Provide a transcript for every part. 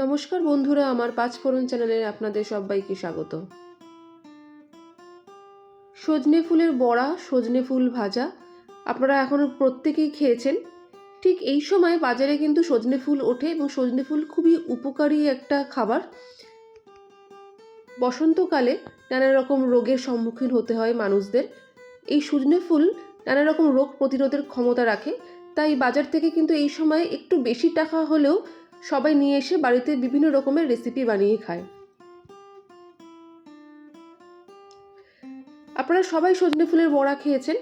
নমস্কার বন্ধুরা, আমার পাঁচফোড়ন চ্যানেলে আপনাদের সবাইকে স্বাগত। সজনে ফুলের বড়া, সজনে ফুল ভাজা আপনারা এখন প্রত্যেকেই খেয়েছেন। ঠিক এই সময় বাজারে কিন্তু সজনে ফুল ওঠে এবং সজনে ফুল খুবই উপকারী একটা খাবার। বসন্তকালে নানা রকম রোগের সম্মুখীন হতে হয় মানুষদের। এই সজনে ফুল নানা রকম রোগ প্রতিরোধের ক্ষমতা রাখে, তাই বাজার থেকে কিন্তু এই সময় একটু বেশি টাকা হলেও সবাই নিয়ে এসে বাড়িতে বিভিন্ন রকমের রেসিপি বানিয়ে খায়। আপনারা সবাই সজনে ফুলের বড়া খেয়েছেন।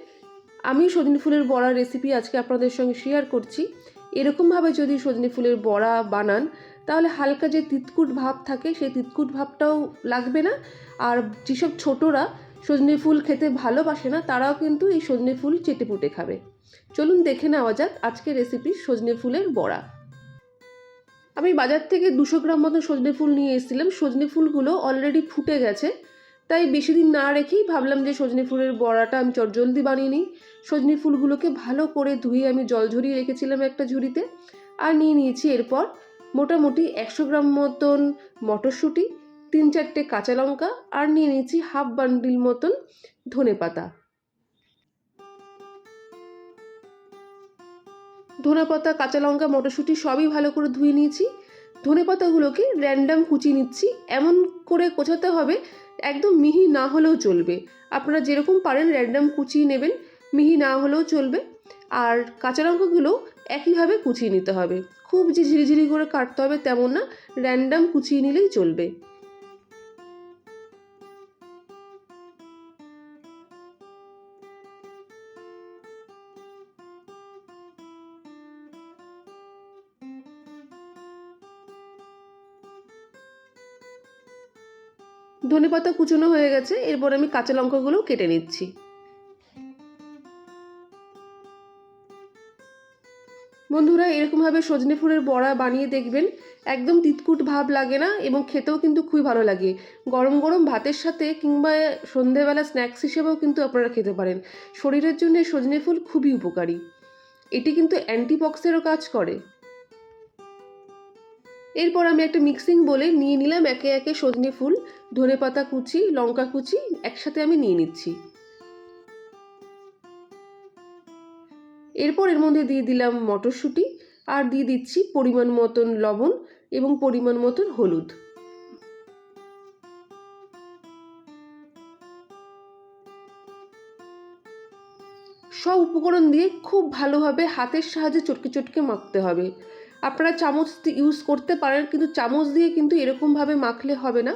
আমি সজনে ফুলের বড়া রেসিপি আজকে আপনাদের সঙ্গে শেয়ার করছি। এরকমভাবে যদি সজনে ফুলের বড়া বানান, তাহলে হালকা যে তিতকুট ভাব থাকে, সেই তিতকুট ভাবটাও লাগবে না। আর যেসব ছোটরা সজনে ফুল খেতে ভালোবাসে না, তারাও কিন্তু এই সজনে ফুল চেটে পুটে খাবে। চলুন দেখে নেওয়া যাক আজকের রেসিপি সজনে ফুলের বড়া। আমি বাজার থেকে দুশো গ্রাম মতো সজনে ফুল নিয়ে এসেছিলাম। সজনে ফুলগুলো অলরেডি ফুটে গেছে। তাই বেশি দিন না রেখেই ভাবলাম যে সজনে ফুলের বড়াটা আমি চটজলদি বানিয়ে নিই। সজনে ফুলগুলোকে ভালো করে ধুয়ে আমি জল ঝরিয়ে রেখেছিলাম একটা ঝুড়িতে আর নিয়ে নিয়েছি এরপর মোটামুটি একশো গ্রাম মতন মটরশুঁটি, তিন চারটে কাঁচা লঙ্কা আর নিয়ে নিয়েছি হাফ বান্ডিল মতন ধনে পাতা ধনে পাতা, কাঁচা লঙ্কা, মটরশুঁটি সবই ভালো করে ধুয়ে নিয়েছি। ধনে পাতাগুলোকে র্যান্ডাম কুচিয়ে নিচ্ছি। এমন করে কোচাতে হবে, একদম মিহি না হলেও চলবে। আপনারা যেরকম পারেন র্যান্ডাম কুচিয়ে নেবেন, মিহি না হলেও চলবে। আর কাঁচা লঙ্কাগুলো একইভাবে কুচিয়ে নিতে হবে। খুব যে ঝিরিঝিরি করে কাটতে হবে তেমন না র্যান্ডাম কুচিয়ে নিলেই চলবে। ধনে পাতা কুচনো হয়ে গেছে, এরপর আমি কাঁচা লঙ্কাগুলো কেটে নিচ্ছি। বন্ধুরা, এরকমভাবে সজনে ফুলের বড়া বানিয়ে দেখবেন, একদম তিতকুট ভাব লাগে না এবং খেতেও কিন্তু খুবই ভালো লাগে। গরম গরম ভাতের সাথে কিংবা সন্ধেবেলা স্ন্যাক্স হিসেবেও কিন্তু আপনারা খেতে পারেন। শরীরের জন্য সজনে ফুল খুবই উপকারী। এটি কিন্তু অ্যান্টিবক্সেরও কাজ করে। এরপর আমি একটা মিক্সিং বলে নিয়ে নিলাম একে একে সজনে ফুল, ধনে পাতা কুচি, লঙ্কা কুচি একসাথে আমি নিয়ে নিচ্ছি। এরপর এর মধ্যে দিয়ে দিলাম মটরশুঁটি আর দিয়ে দিচ্ছি পরিমাণ মতন লবণ এবং পরিমাণ মতন হলুদ। সব উপকরণ দিয়ে খুব ভালোভাবে হাতের সাহায্যে চটকে চটকে মাখতে হবে। আপনারা চামচ ইউজ করতে পারেন, কিন্তু চামচ দিয়ে কিন্তু এরকমভাবে মাখলে হবে না।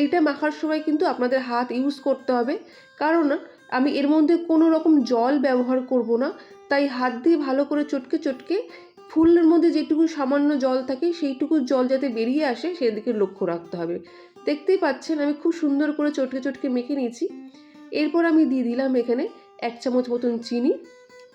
এইটা মাখার সময় কিন্তু আপনাদের হাত ইউজ করতে হবে। কারণ আমি এর মধ্যে কোনো রকম জল ব্যবহার করব না। তাই হাত দিয়ে ভালো করে চটকে চটকে ফুলের মধ্যে যেটুকু সামান্য জল থাকে, সেইটুকু জল যাতে বেরিয়ে আসে, সেদিকে লক্ষ্য রাখতে হবে। দেখতেই পাচ্ছেন, আমি খুব সুন্দর করে চটকে চটকে মেখে নিয়েছি। এরপর আমি দিয়ে দিলাম এখানে এক চামচ মতন চিনি,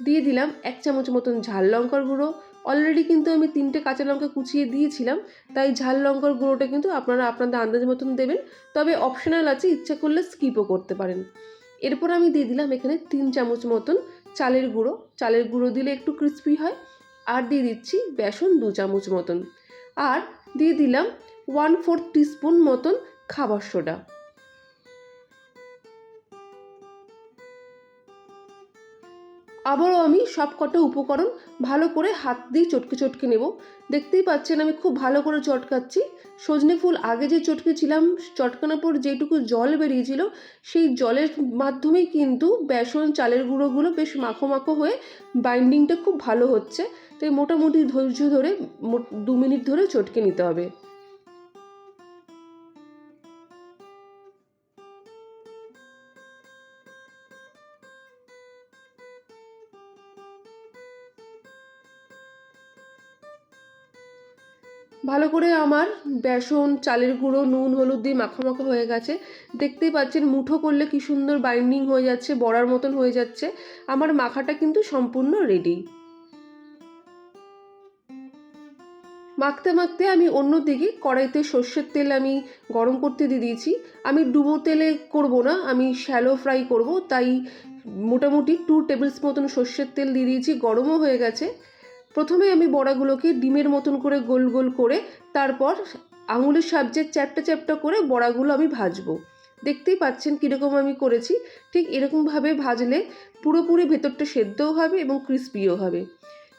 দিয়ে দিলাম এক চামচ মতন ঝাল লঙ্কার গুঁড়ো অলরেডি কিন্তু আমি তিনটে কাঁচা লঙ্কা কুচিয়ে দিয়েছিলাম, তাই ঝাল লঙ্কার গুঁড়োটা কিন্তু আপনারা আপনাদের আন্দাজ মতন দেবেন। তবে অপশনাল আছে, ইচ্ছা করলে স্কিপও করতে পারেন। এরপর আমি দিয়ে দিলাম এখানে তিন চামচ মতন চালের গুঁড়ো। চালের গুঁড়ো দিলে একটু ক্রিস্পি হয়। আর দিয়ে দিচ্ছি বেসন দু চামচ মতন। আর দিয়ে দিলাম ওয়ান ফোর্থ টিস্পুন মতন খাবার সোডা। আবারও আমি সব কটা উপকরণ ভালো করে হাত দিয়ে চটকে চটকে নেব। দেখতেই পাচ্ছেন আমি খুব ভালো করে চটকাচ্ছি। সজনে ফুল আগে যে চটকেছিলাম, চটকানোর পর যেটুকু জল বেরিয়েছিল, সেই জলের মাধ্যমেই কিন্তু বেসন, চালের গুঁড়োগুলো বেশ মাখো মাখো হয়ে বাইন্ডিংটা খুব ভালো হচ্ছে। তাই মোটামুটি ধৈর্য ধরে দু মিনিট ধরে চটকে নিতে হবে। ভালো করে আমার বেসন, চালের গুঁড়ো, নুন, হলুদ দিয়ে মাখা মাখা হয়ে গেছে। দেখতেই পাচ্ছেন মুঠো করলে কি সুন্দর বাইন্ডিং হয়ে যাচ্ছে, বড়ার মতন হয়ে যাচ্ছে। আমার মাখাটা কিন্তু সম্পূর্ণ রেডি মাখতে মাখতে আমি অন্যদিকে কড়াইতে সর্ষের তেল আমি গরম করতে দিয়ে দিয়েছি। আমি ডুবো তেলে করব না, আমি শ্যালো ফ্রাই করব। তাই মোটামুটি টু টেবিলস মতন সর্ষের তেল দিয়ে দিয়েছি, গরমও হয়ে গেছে। প্রথমে আমি বড়াগুলোকে ডিমের মতন করে গোল গোল করে তারপর আঙুলের সাহায্যে চ্যাপটা চ্যাপটা করে বড়াগুলো আমি ভাজবো। দেখতেই পাচ্ছেন কীরকম আমি করেছি। ঠিক এরকমভাবে ভাজলে পুরোপুরি ভেতরটা সেদ্ধও হবে এবং ক্রিস্পিও হবে।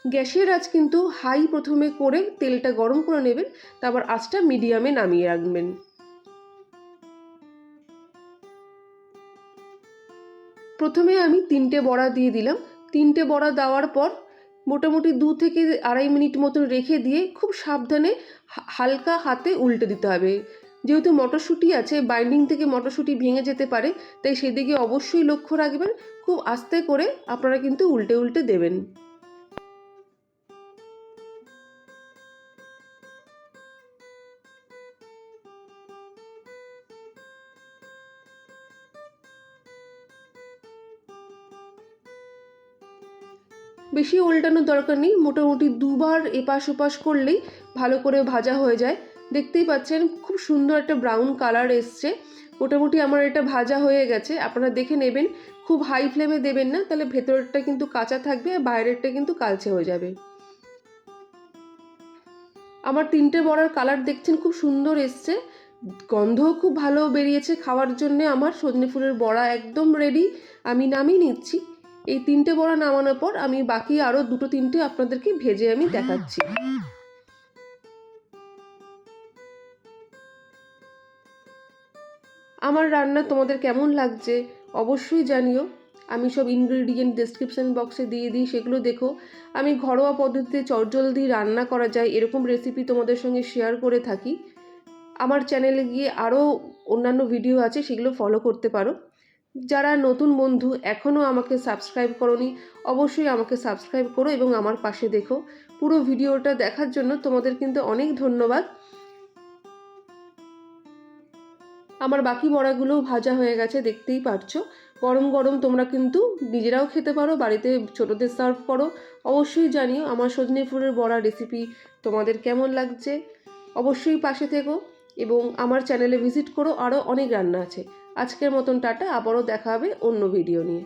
গ্যাসের আজ কিন্তু হাই প্রথমে করে তেলটা গরম করে নেবেন, তারপর আঁচটা মিডিয়ামে নামিয়ে রাখবেন। প্রথমে আমি তিনটে বড়া দিয়ে দিলাম। তিনটে বড়া দেওয়ার পর মোটামুটি দু থেকে আড়াই মিনিট মতন রেখে দিয়ে খুব সাবধানে হালকা হাতে উল্টে দিতে হবে। যেহেতু মটরশুঁটি আছে বাইন্ডিং থেকে মটরশুঁটি ভেঙে যেতে পারে, তাই সেদিকে অবশ্যই লক্ষ্য রাখবেন। খুব আস্তে করে আপনারা কিন্তু উল্টে উল্টে দেবেন। বেশি উল্টানোর দরকার নেই, মোটামুটি দুবার এপাশ ওপাশ করলেই ভালো করে ভাজা হয়ে যায়। দেখতেই পাচ্ছেন, খুব সুন্দর একটা ব্রাউন কালার এসছে। মোটামুটি আমার এটা ভাজা হয়ে গেছে। আপনারা দেখে নেবেন, খুব হাই ফ্লেমে দেবেন না, তাহলে ভেতরটা কিন্তু কাঁচা থাকবে আর বাইরেরটা কিন্তু কালচে হয়ে যাবে। আমার তিনটে বড়ার কালার দেখছেন, খুব সুন্দর এসছে। গন্ধও খুব ভালো বেরিয়েছে খাওয়ার জন্যে আমার। সজনে ফুলের বড়া একদম রেডি আমি নামিয়ে নিচ্ছি। এই তিনটে বড়া নামানোর পর আমি বাকি আরও দুটো তিনটে আপনাদেরকে ভেজে আমি দেখাচ্ছি। আমার রান্না তোমাদের কেমন লাগছে অবশ্যই জানিও। আমি সব ইনগ্রেডিয়েন্ট ডেসক্রিপশন বক্সে দিয়ে দিই, সেগুলো দেখো। আমি ঘরোয়া পদ্ধতিতে চটজলদি রান্না করা যায়, এরকম রেসিপি তোমাদের সঙ্গে শেয়ার করে থাকি। আমার চ্যানেলে গিয়ে আরও অন্যান্য ভিডিও আছে, সেগুলো ফলো করতে পারো। যারা নতুন বন্ধু এখনও আমাকে সাবস্ক্রাইব করনি, অবশ্যই আমাকে সাবস্ক্রাইব করো এবং আমার পাশে দেখো। পুরো ভিডিওটা দেখার জন্য তোমাদের কিন্তু অনেক ধন্যবাদ। আমার বাকি বড়াগুলোও ভাজা হয়ে গেছে, দেখতেই পারছ। গরম গরম তোমরা কিন্তু নিজেরাও খেতে পারো, বাড়িতে ছোটদের সার্ভ করো। অবশ্যই জানিও আমার সজনে ফুলের বড়া রেসিপি তোমাদের কেমন লাগছে। অবশ্যই পাশে থেকো এবং আমার চ্যানেলে ভিজিট করো, আরও অনেক রান্না আছে। আজকের মতন টাটা আবারও দেখা হবে অন্য ভিডিও নিয়ে।